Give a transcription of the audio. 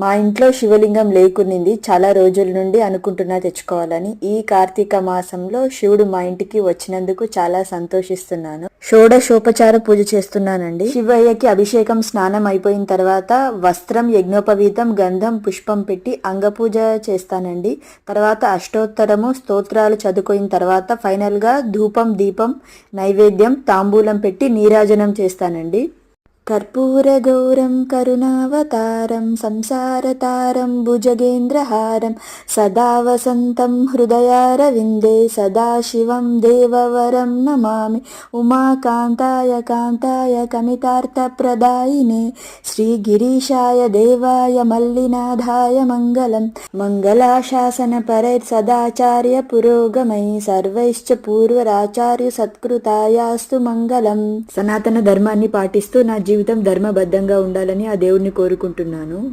మా ఇంట్లో శివలింగం లేకునింది చాలా రోజుల నుండి అనుకుంటున్నా తెచ్చుకోవాలని. ఈ కార్తీక మాసంలో శివుడు మా ఇంటికి వచ్చినందుకు చాలా సంతోషిస్తున్నాను. షోడశోపచార పూజ చేస్తున్నానండి. శివయ్యకి అభిషేకం స్నానం అయిపోయిన తర్వాత వస్త్రం యజ్ఞోపవీతం గంధం పుష్పం పెట్టి అంగపూజ చేస్తానండి. తర్వాత అష్టోత్తరము స్తోత్రాలు చదువుకున్న తర్వాత ఫైనల్గా ధూపం దీపం నైవేద్యం తాంబూలం పెట్టి నీరాజనం చేస్తానండి. కర్పూరగౌరం కరుణావతారం సంసారతారం భుజగేంద్రహారం సదా వసంతం హృదయారవిందే సదాశివం దేవవరం నమామి. ఉమాకాంతాయ కాంతాయ కమితార్థప్రదాయినే శ్రీగిరీశాయ దేవాయ మల్లినాథాయ మంగళం. మంగళాశాసన పరై సదాచార్య పురోగమై సర్వైశ్చ పూర్వరాచార్య సత్కృతాయాస్తు మంగళం. సనాతన ధర్మాన్ని పాటిస్తూ నా జీవితం ధర్మబద్ధంగా ఉండాలని ఆ దేవుణ్ణి కోరుకుంటున్నాను.